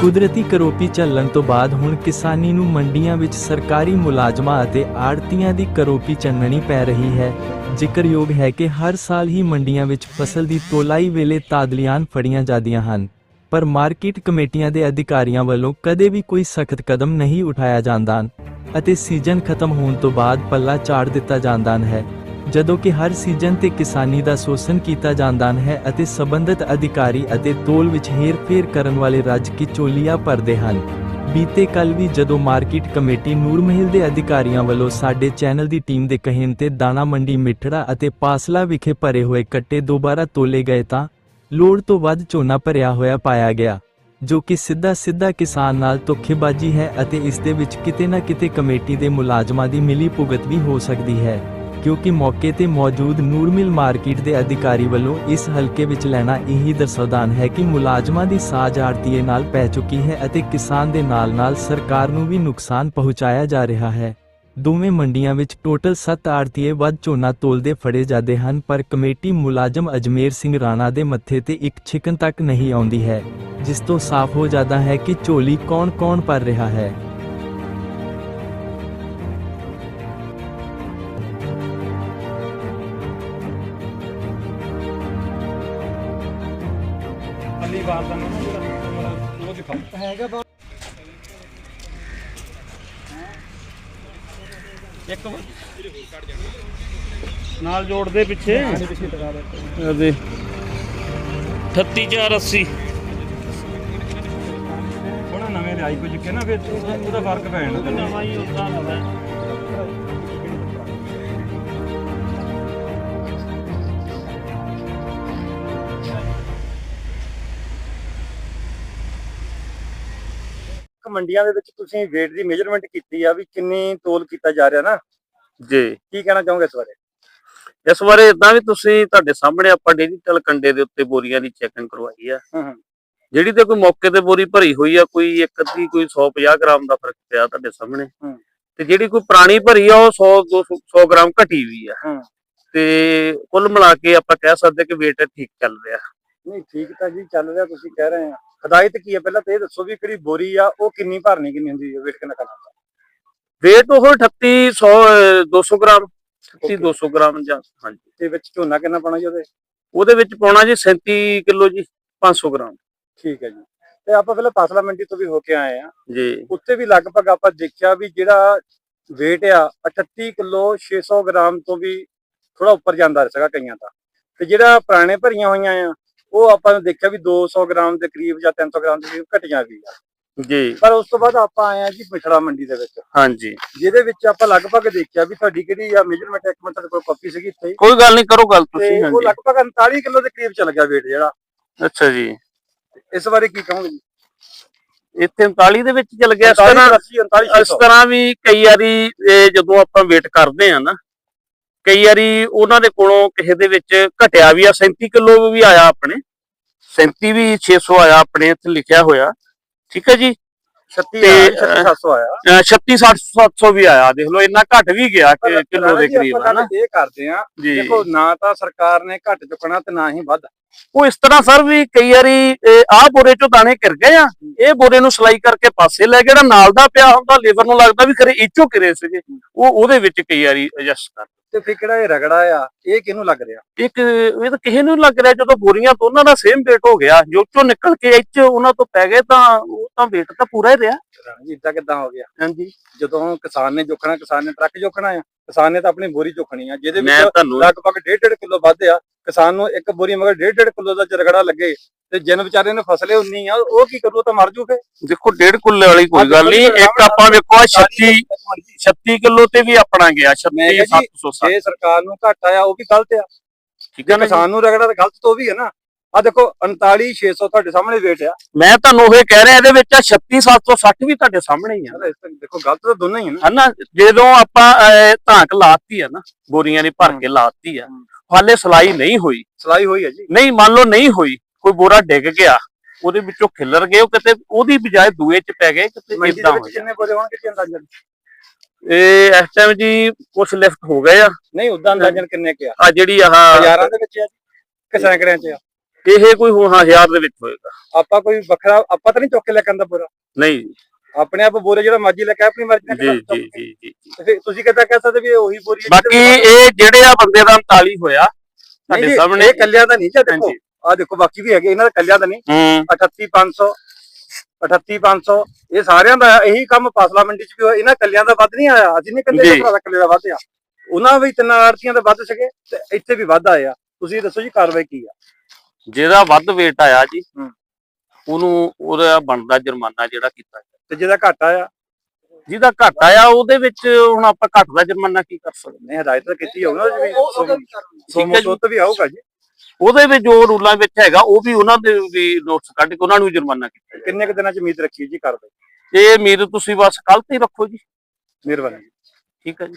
ਕੁਦਰਤੀ ਕਰੋਪੀ ਚੱਲਣ ਤੋਂ ਬਾਅਦ ਹੁਣ ਕਿਸਾਨੀ ਨੂੰ ਮੰਡੀਆਂ ਵਿੱਚ ਸਰਕਾਰੀ ਮੁਲਾਜ਼ਮਾਂ ਅਤੇ ਆੜਤੀਆਂ ਦੀ ਕਰੋਪੀ ਚੰਨਣੀ ਪੈ ਰਹੀ ਹੈ। ਜ਼ਿਕਰਯੋਗ ਹੈ ਕਿ ਹਰ ਸਾਲ ਹੀ ਮੰਡੀਆਂ ਵਿੱਚ ਫਸਲ ਦੀ ਤੋਲਾਈ ਵੇਲੇ ਤਾਦਲੀਆਂ ਫੜੀਆਂ ਜਾਂਦੀਆਂ ਹਨ, ਪਰ ਮਾਰਕੀਟ ਕਮੇਟੀਆਂ ਦੇ ਅਧਿਕਾਰੀਆਂ ਵੱਲੋਂ ਕਦੇ ਵੀ ਕੋਈ ਸਖਤ ਕਦਮ ਨਹੀਂ ਉਠਾਇਆ ਜਾਂਦਾ ਅਤੇ ਸੀਜ਼ਨ ਖਤਮ ਹੋਣ ਤੋਂ ਬਾਅਦ ਪੱਲਾ ਝਾੜ ਦਿੱਤਾ ਜਾਂਦਾ ਹੈ। ਜਦੋਂ ਕਿ ਹਰ ਸੀਜ਼ਨ ਤੇ ਕਿਸਾਨੀ ਦਾ ਸ਼ੋਸ਼ਣ ਕੀਤਾ ਜਾਂਦਾ ਹੈ ਅਤੇ ਸਬੰਧਤ ਅਧਿਕਾਰੀ ਅਤੇ ਤੋਲ ਵਿੱਚ ਹੇਰ-ਫੇਰ ਕਰਨ ਵਾਲੇ ਰੱਜ ਕੀ ਚੋਲੀਆਂ ਭਰਦੇ ਹਨ। ਬੀਤੇ ਕੱਲ ਵੀ ਜਦੋਂ ਮਾਰਕੀਟ ਕਮੇਟੀ ਨੂਰਮਹਿਲ ਦੇ ਅਧਿਕਾਰੀਆਂ ਵੱਲੋਂ ਸਾਡੇ ਚੈਨਲ ਦੀ ਟੀਮ ਦੇ ਕਹਿਣ ਤੇ ਦਾਣਾ ਮੰਡੀ ਮਿੱਠੜਾ ਅਤੇ ਪਾਸਲਾ ਵਿਖੇ ਭਰੇ ਹੋਏ ਕੱਟੇ ਦੁਬਾਰਾ ਤੋਲੇ ਗਏ ਤਾਂ ਲੋੜ ਤੋਂ ਵੱਧ ਝੋਨਾ ਭਰਿਆ ਹੋਇਆ ਪਾਇਆ ਗਿਆ, ਜੋ ਕਿ ਸਿੱਧਾ ਸਿੱਧਾ ਕਿਸਾਨ ਨਾਲ ਧੋਖੇਬਾਜ਼ੀ ਹੈ ਅਤੇ ਇਸ ਦੇ ਵਿੱਚ ਕਿਤੇ ਨਾ ਕਿਤੇ ਕਮੇਟੀ ਦੇ ਮੁਲਾਜ਼ਮਾਂ ਦੀ ਮਿਲੀ ਭੁਗਤ ਵੀ ਹੋ ਸਕਦੀ ਹੈ। ਕਿਉਂਕਿ ਮੌਕੇ ਤੇ ਮੌਜੂਦ ਨੂਰਮਿਲ ਮਾਰਕੀਟ ਦੇ ਅਧਿਕਾਰੀ ਵੱਲੋਂ ਇਸ ਹਲਕੇ ਵਿੱਚ ਲੈਣਾ ਇਹੀ ਦਰਸਾਉਦਾਨ ਹੈ ਕਿ ਮੁਲਾਜ਼ਮਾਂ ਦੀ ਸਾਜ ਆੜਤੀਏ ਨਾਲ ਪੈ ਚੁੱਕੀ ਹੈ ਅਤੇ ਕਿਸਾਨ ਦੇ ਨਾਲ-ਨਾਲ ਸਰਕਾਰ ਨੂੰ ਵੀ ਨੁਕਸਾਨ ਪਹੁੰਚਾਇਆ ਜਾ ਰਿਹਾ ਹੈ। ਦੋਵੇਂ ਮੰਡੀਆਂ ਵਿੱਚ ਟੋਟਲ 7 ਆੜਤੀਏ ਵੱਧ ਝੋਨਾ ਤੋਲਦੇ ਫੜੇ ਜਾਂਦੇ ਹਨ, ਪਰ ਕਮੇਟੀ ਮੁਲਾਜ਼ਮ ਅਜਮੇਰ ਸਿੰਘ ਰਾਣਾ ਦੇ ਮੱਥੇ ਤੇ ਇੱਕ ਛਿਕਨ ਤੱਕ ਨਹੀਂ ਆਉਂਦੀ ਹੈ, ਜਿਸ ਤੋਂ ਸਾਫ਼ ਹੋ ਜਾਂਦਾ ਹੈ ਕਿ ਝੋਲੀ ਕੌਣ-ਕੌਣ ਭਰ ਰਿਹਾ ਹੈ। ਅਲੀ ਵਾਰ ਦਾ ਨਾ? ਜਿਹੜਾ ਉਹ ਦਿਖਾ। ਹੈਗਾ ਬਾ ਇੱਕ ਨਾਲ ਜੋੜਦੇ ਪਿੱਛੇ। ਅਦੇ 38480 ਹੁਣ ਨਵੇਂ ਲਿਆਈ ਕੁਝ ਕੇ ਨਾ ਫਿਰ ਉਹਦਾ ਫ਼ਰਕ ਪੈ ਜਾਣਾ। ਨਵਾਂ ਹੀ ਉਦਾਂ ਹੁੰਦਾ ਮੰਡੀਆਂ ਦੇ ਵਿੱਚ ਤੁਸੀਂ weight ਦੀ ਮੇਜਰਮੈਂਟ ਕੀਤੀ ਆ ਵੀ ਕਿੰਨੀ ਤੋਲ ਕੀਤਾ ਜਾ ਰਿਹਾ ਨਾ। ਜੀ। ਕੀ ਕਹਿਣਾ ਚਾਹੋਗੇ ਇਸ ਬਾਰੇ? ਇਸ ਬਾਰੇ ਇਦਾਂ ਵੀ ਤੁਸੀਂ ਤੁਹਾਡੇ ਸਾਹਮਣੇ ਆਪਾਂ ਡਿਜੀਟਲ ਕੰਡੇ ਦੇ ਉੱਤੇ ਬੋਰੀਆਂ ਦੀ ਚੈਕਿੰਗ ਕਰਵਾਈ ਆ। ਜਿਹੜੀ ਤੇ ਕੋਈ ਮੌਕੇ ਤੇ ਬੋਰੀ ਭਰੀ ਹੋਈ ਆ ਕੋਈ ਇੱਕ ਅੱਧੀ ਕੋਈ 150 ਗ੍ਰਾਮ ਦਾ ਫ਼ਰਕ ਪਿਆ ਤੁਹਾਡੇ ਸਾਹਮਣੇ। ਤੇ ਜਿਹੜੀ ਕੋਈ ਪੁਰਾਣੀ ਭਰੀ ਆ ਉਹ 100 200 100 ਗ੍ਰਾਮ ਘਟੀ ਵੀ ਆ। ਤੇ ਕੁੱਲ ਮਿਲਾ ਕੇ ਆਪਾਂ ਕਹਿ ਸਕਦੇ ਕਿ weight ਠੀਕ ਚੱਲ ਰਿਹਾ। ਨਹੀਂ ਠੀਕ ਤਾਂ ਜੀ ਚੱਲ ਰਿਹਾ ਤੁਸੀਂ ਕਹਿ ਰਹੇ ਆ ਹਦਾਇਤ ਕੀ ਹੈ? ਪਹਿਲਾਂ ਤਾਂ ਇਹ ਦੱਸੋ ਵੀ ਕਿਹੜੀ ਬੋਰੀ ਆ ਉਹ ਕਿੰਨੀ ਭਰਨੀ ਕਿੰਨੀ ਹੁੰਦੀ ਹੈ? weight ਕਿੰਨਾ ਕਰਨਾ। weight ਉਹ 38 100 200 ਗ੍ਰਾਮ। 38 Okay. 200 ਗ੍ਰਾਮ ਜਾਂ ਹਾਂਜੀ। ਤੇ ਵਿੱਚ ਝੋਨਾ ਕਿੰਨਾ ਪਾਣਾ ਜੀ ਉਹਦੇ? ਉਹਦੇ ਵਿੱਚ ਪਾਉਣਾ ਜੀ 37 ਕਿਲੋ ਜੀ 500 ਗ੍ਰਾਮ। ਠੀਕ ਹੈ ਜੀ। ਤੇ ਆਪਾਂ ਪਹਿਲਾਂ ਪਾਸਲਾ ਮੰਡੀ ਤੋਂ ਵੀ ਹੋ ਕੇ ਆਏ ਆ। ਜੀ। ਉੱਥੇ ਵੀ ਲਗਭਗ ਆਪਾਂ ਦੇਖਿਆ ਵੀ ਜਿਹੜਾ weight ਆ 38 ਕਿਲੋ 600 ਗ੍ਰਾਮ ਤੋਂ ਵੀ ਥੋੜਾ ਉੱਪਰ ਜਾਂਦਾ ਸੀਗਾ ਕਈਆਂ ਦਾ। ਤੇ ਜਿਹੜਾ ਪੁਰਾਣੇ ਭਰੀਆਂ ਹੋਈਆਂ ਆ ਉਹ ਆਪਾਂ ਨੇ ਦੇਖਿਆ ਵੀ 200 ਗ੍ਰਾਮ ਦੇ ਕਰੀਬ ਜਾਂ 300 ਗ੍ਰਾਮ ਦੇ ਕਰੀਬ ਘਟੀਆਂ ਵੀ ਆ। ਜੀ। ਪਰ ਉਸ ਤੋਂ ਬਾਅਦ ਆਪਾਂ ਆਏ ਆ ਜੀ ਮਿਠੜਾ ਮੰਡੀ ਦੇ ਵਿੱਚ। ਹਾਂਜੀ। ਜਿਹਦੇ ਵਿੱਚ ਆਪਾਂ ਲਗਭਗ ਦੇਖਿਆ ਵੀ ਤੁਹਾਡੀ ਕਿਹੜੀ ਆ ਮੇਜਰਮੈਂਟ ਇੱਕ ਮਿੰਟ ਕੋਲ ਕਾਪੀ ਸੀਗੀ ਇੱਥੇ ਕੋਈ ਗੱਲ ਨਹੀਂ ਕਰੋ ਗੱਲ ਤੁਸੀਂ ਉਹ ਹਾਂਜੀ। ਲਗਭਗ 39 ਕਿਲੋ ਦੇ ਕਰੀਬ ਚੱਲ ਗਿਆ weight ਜਿਹੜਾ। ਅੱਛਾ ਜੀ। ਇਸ ਬਾਰੇ ਕੀ ਕਹੋਗੇ ਜੀ? ਇੱਥੇ 39 ਦੇ ਵਿੱਚ ਚੱਲ ਗਿਆ। ਇਸ ਤਰ੍ਹਾਂ 39 39 ਇਸ ਤਰ੍ਹਾਂ ਵੀ ਕਈ ਵਾਰੀ ਜਦੋਂ ਆਪਾਂ ਵੇਟ ਕਰਦੇ ਆ ਨਾ ਕਈ ਵਾਰੀ ਉਹਨਾਂ ਦੇ ਕੋਲੋਂ ਕਿਸੇ ਦੇ ਵਿੱਚ ਘਟਿਆ ਵੀ ਆ 37 ਕਿਲੋ ਵੀ ਆਇਆ ਆਪਣੇ 37 ਵੀ 600 ਆਇਆ ਆਪਣੇ ਇੱਥੇ ਲਿਖਿਆ ਹੋਇਆ ਠੀਕ ਹੈ ਜੀ? 36 ਤੇ, 700 ਆਇਆ। ਅਹ 36 700 ਵੀ ਆਇਆ ਦੇਖ ਲਓ ਇੰਨਾ ਘਟ ਵੀ ਗਿਆ ਕਿਲੋ ਦੇ ਕਰੀਬ ਹੈ ਨਾ ਇਹ ਕਰਦੇ ਆ ਦੇਖੋ ਨਾ ਤਾਂ ਸਰਕਾਰ ਨੇ ਘੱਟ ਚੁੱਕਣਾ ਤੇ ਨਾ ਹੀ ਵੱਧ। ਉਹ ਇਸ ਤਰ੍ਹਾਂ ਸਰ ਵੀ ਕਈ ਵਾਰੀ ਆਹ ਬੋਰੇ ਚੋਂ ਦਾਣੇ ਕਿਰ ਗਏ ਆ ਇਹ ਬੋਰੇ ਨੂੰ ਸਲਾਈ ਕਰਕੇ ਪਾਸੇ ਲੈ ਜਿਹੜਾ ਨਾਲ ਦਾ ਪਿਆ ਹੁੰਦਾ ਲੇਬਰ ਨੂੰ ਲੱਗਦਾ ਵੀ ਖਰੇ ਇੱਚੋ ਕਿਰੇ ਸੀਗੇ। ਉਹ ਉਹਦੇ ਵਿੱਚ ਕਈ ਵਾਰੀ ਐਡਜਸਟ ਕਰ ਤੇ ਫਿਰ ਕਿਹੜਾ ਇਹ ਰਗੜਾ ਆ? ਇਹ ਕਿਹਨੂੰ ਲੱਗ ਰਿਹਾ? ਇੱਕ ਇਹ ਤਾਂ ਕਿਸੇ ਨੂੰ ਲੱਗ ਰਿਹਾ ਜਦੋਂ ਬੋਰੀਆਂ ਤੋਂ ਉਹਨਾਂ ਦਾ ਸੇਮ weight ਹੋ ਗਿਆ ਜੋ ਚੋਂ ਨਿਕਲ ਕੇ ਇੱਚ ਉਹਨਾਂ ਤੋਂ ਪੈ ਗਏ ਤਾਂ ਉਹ ਤਾਂ weight ਤਾਂ ਪੂਰਾ ਹੀ ਰਿਹਾ। ਜੀ ਇਦਾਂ ਕਿਦਾਂ ਹੋ ਗਿਆ? ਹਾਂਜੀ। ਜਦੋਂ ਕਿਸਾਨ ਨੇ ਜੋਖਣਾ ਕਿਸਾਨ ਨੇ ਟਰੱਕ ਜੋਖਣਾ ਆ ਕਿਸਾਨ ਨੇ ਤਾਂ ਆਪਣੀ ਬੋਰੀ ਜੋਖਣੀ ਆ ਜਿਹਦੇ ਵਿੱਚ ਲਗਭਗ 1.5 ਕਿਲੋ ਵੱਧ ਆ ਕਿਸਾਨ ਨੂੰ ਇੱਕ ਬੋਰੀ ਮਗਰ 1.5 ਕਿਲੋ ਦਾ ਰਗੜਾ ਲੱਗੇ ਤੇ ਜਿਨ ਵਿਚਾਰੇ ਨੇ ਫਸਲੇ ਉਨੀ ਆ ਉਹ ਕੀ ਕਰੂ ਤਾਂ ਮਰ ਜੂ ਫੇ ਦੇਖੋ ਡੇਢ ਕੁੱਲੇ ਵਾਲੀ ਕੋਈ ਗੱਲ ਨਹੀਂ। ਇੱਕ ਆਪਾਂ ਵੇਖੋ ਆਹ 36 36 ਕਿਲੋ ਤੇ ਵੀ ਆਪਣਾ ਗਿਆ 36 ਮੈਂ ਕਿਹਾ ਜੀ, 760 ਜੇ ਸਰਕਾਰ ਨੂੰ ਘੱਟ ਆਇਆ ਉਹ ਵੀ ਗਲਤ ਆ। ਠੀਕ ਹੈ ਨਾ? ਕਿਸਾਨ ਨੂੰ ਰਗੜਾ ਤਾਂ ਗਲਤ ਤੋਂ ਵੀ ਹੈ ਨਾ। ਆ ਦੇਖੋ 39600 ਤੁਹਾਡੇ ਸਾਹਮਣੇ ਵੇਟ ਆ। ਮੈਂ ਤੁਹਾਨੂੰ ਉਹ ਕਹਿ ਰਿਹਾ ਇਹਦੇ ਵਿੱਚ 36 760 ਵੀ ਤੁਹਾਡੇ ਸਾਹਮਣੇ ਹੀ ਆ। ਦੇਖੋ ਗਲਤ ਤਾਂ ਦੋਨੋਂ ਹੀ ਹੈ ਨਾ। ਜਦੋਂ ਆਪਾਂ ਧਾਕ ਲਾਤੀ ਆ ਨਾ ਬੋਰੀਆਂ ਦੀ ਭਰ ਕੇ ਲਾਤੀ ਆ। ਹਾਲੇ ਸਲਾਈ ਨਹੀਂ ਹੋਈ। ਸਲਾਈ ਹੋਈ ਹੈ ਜੀ। ਨਹੀਂ ਮੰਨ ਲਓ ਨਹੀਂ ਹੋਈ। ਕੋਈ ਬੋਰਾ ਡਿੱਗ ਗਿਆ ਉਹਦੇ ਵਿੱਚੋਂ ਖਿੱਲਰ ਗਏ ਉਹ ਕਿਤੇ ਉਹਦੀ ਬਜਾਏ ਦੂਏ ਚ ਪੈ ਗਏ ਕਿਤੇ ਇਦਾਂ ਹੋ ਵਿੱਚ ਗਿਆ ਕਿੰਨੇ ਬੋਰੇ ਹੋਣਗੇ ਜੀ ਅੰਦਾਜ਼ਨ? ਇਹ ਇਸ ਟਾਈਮ ਜੀ ਕੁਝ ਲਿਫਟ ਹੋ ਗਏ ਆ। ਨਹੀਂ ਉਦਾਂ ਅੰਦਾਜ਼ਨ ਕਿੰਨੇ ਕੁ ਆ? ਆ ਜਿਹੜੀ ਆਹ ਹਜ਼ਾਰਾਂ ਦੇ ਵਿੱਚ ਆ ਜੀ ਕਿ ਸੈਂਕੜਿਆਂ ਚ ਆ? ਕਿਸੇ ਕੋਈ ਹੁਣ 1000 ਦੇ ਵਿੱਚ ਹੋਏਗਾ। ਆਪਾਂ ਕੋਈ ਵੱਖਰਾ ਆਪਾਂ ਤਾਂ ਨਹੀਂ ਚੁੱਕ ਕੇ ਲੈ ਕੇ ਆਂਦਾ ਪੂਰਾ ਨਹੀਂ ਆਪਣੇ ਆਪ ਬੋਰੇ ਜਿਹੜਾ ਮਰਜ਼ੀ ਲੈ ਕੇ ਆਪਣੀ ਮਰਜ਼ੀ ਨਾਲ ਜੀ ਕਿੱਦਾਂ ਜੀ ਕੇ- ਜੀ ਤੁਸੀਂ ਕਿੱਦਾਂ ਕਹਿ ਸਕਦੇ ਵੀ ਇਹ ਉਹੀ ਬੋਰੀ ਬਾਕੀ ਇਹ ਜਿਹੜੇ ਆ ਬੰਦੇ ਦਾ 39 ਹੋਇਆ ਜੀ, ਸਾਹਮਣੇ। ਇਹ ਕੱਲਿਆਂ ਦਾ ਨਹੀਂ ਜੀ ਦੇਖੋ। ਆ ਦੇਖੋ ਬਾਕੀ ਵੀ ਹੈਗੇ ਇਹਨਾਂ ਦਾ ਕੱਲਿਆਂ ਦਾ ਨਹੀਂ ਹੂੰ 38500 38500 ਇਹ ਸਾਰਿਆਂ ਦਾ ਹੈ। ਇਹੀ ਕੰਮ ਫਸਲਾ ਮੰਡੀ 'ਚ ਵੀ ਹੋਇਆ ਇਹਨਾਂ ਕੱਲਿਆਂ ਦਾ ਵੱਧ ਨਹੀਂ ਆਇਆ ਅਸੀਂ ਨਹੀਂ ਕਹਿੰਦੇ ਜੀ। ਕਿ ਭਰਾ ਦਾ ਕੱਲੇ ਦਾ ਵੱਧ ਆ ਉਹਨਾਂ ਵੀ ਤਿੰਨ ਆੜਤੀਆਂ ਦਾ ਵੱਧ ਸਕੇ ਤੇ ਇੱਥੇ ਵੀ ਵੱਧ ਆਇਆ ਤੁਸੀਂ ਦੱਸੋ ਜੀ ਕਾਰਵਾਈ ਕੀ ਆ ਜਿਹਦਾ ਵੱਧ weight ਆਇਆ ਜੀ ਹੂੰ। ਉਹਨੂੰ ਉਹਦਾ ਬਣਦਾ ਜੁਰਮਾਨਾ ਜਿਹੜਾ ਕੀਤਾ। ਤੇ ਜਿਹਦਾ ਘੱਟ ਆਇਆ ਜਿਹਦਾ ਘੱਟ ਆਇਆ ਉਹਦੇ ਵਿੱਚ ਹੁਣ ਆਪਾਂ ਘੱਟ ਦਾ ਜੁਰਮਾਨਾ ਕੀ ਕਰ ਸਕਦੇ ਨਹੀਂ ਹਦਾਇਤ ਤਾਂ ਕੀਤੀ ਹੋਊ ਨਾ ਜੀ ਵੀ ਠੀਕ ਹੈ ਸੋਮੋ ਜੀ। ਸੁੱਤ ਵੀ ਆਊਗਾ ਜੀ ਉਹਦੇ ਵਿੱਚ ਜੋ ਰੂਲਾਂ ਵਿੱਚ ਹੈਗਾ ਉਹ ਵੀ ਉਹਨਾਂ ਦੇ ਵੀ ਨੋਟਸ ਕੱਢ ਕੇ ਉਹਨਾਂ ਨੂੰ ਵੀ ਜੁਰਮਾਨਾ ਕੀਤਾ ਕਿੰਨੇ ਕੁ ਦਿਨਾਂ 'ਚ ਉਮੀਦ ਰੱਖੀ ਜੀ ਜਾਏ। ਇਹ ਉਮੀਦ ਤੁਸੀਂ ਬਸ ਕੱਲ ਤੇ ਹੀ ਰੱਖੋ ਜੀ। ਮਿਹਰਬਾਨੀ। ਠੀਕ ਹੈ ਜੀ।